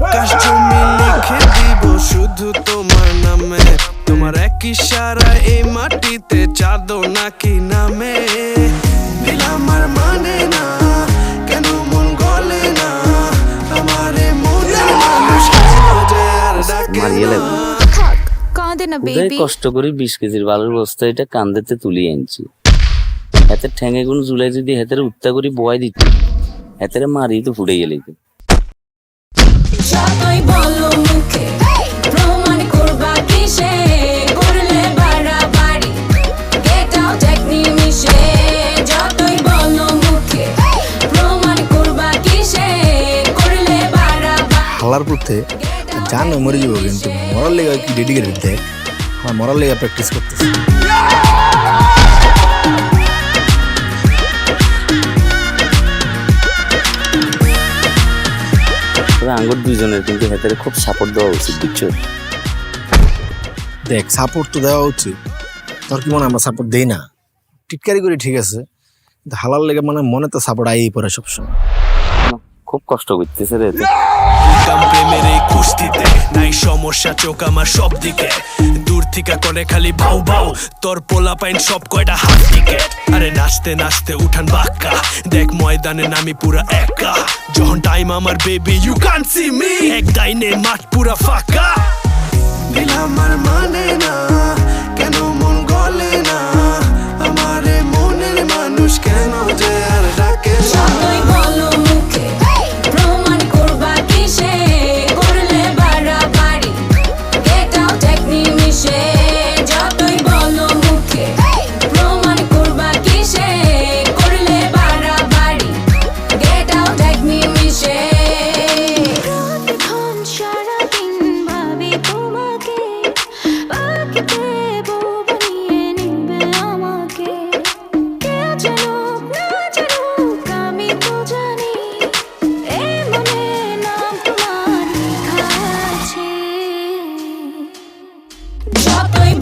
আকাশ জমি লিখে দিব শুধু তোমার নামে। তোমার এক ইশারা এই মাটিতে চাঁদো নাকি নামে। আমার মানে না কেন মন গলে না? আমারে মনে মানুষ আর ডাকে না। কাঁদে না উদয় বেবি কষ্ট করে বিশ কেজির বালুর বস্তা এটা কান্দেতে তুলি আনছি। হাতে ঠ্যাঙে গুণ জুলাই যদি হাতের উত্তা করে বয় দিত হাতের মারি তো ফুটে গেলে হালার পথে জান মরে যাব কিন্তু মরার লেগে কি ডেডিকেটেড দেয় আমার মরার লেগে প্র্যাকটিস করতেছে। তবে আঙ্গুর দুইজনের কিন্তু হাতের খুব সাপোর্ট দেওয়া উচিত বুঝছ? দেখ সাপোর্ট তো দেওয়া উচিত। তোর কি মনে আমরা সাপোর্ট দেই না? টিটকারি করি ঠিক আছে কিন্তু হালার লেগে মানে মনে তো সাপোর্ট আইই পড়ে সবসময়। খুব কষ্ট করতেছে রে প্রেমের এই কুস্তিতে নাই সমস্যা চোখ আমার সব দিকে ঠিকা করে খালি বাউ বাউ। তোর পোলা পাইন সব কয়টা হাফ টিকেট। আরে নাচতে নাচতে উঠান বাক্কা। দেখ ময়দানে নামি পুরা একা। যখন টাইম আমার baby you can see me এক ডাইনে মাঠ পুরা ফাঁকা। দিল আমার মানে না, কেন মন গলে না? আমারে মনের মানুষ কেন যে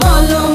বলো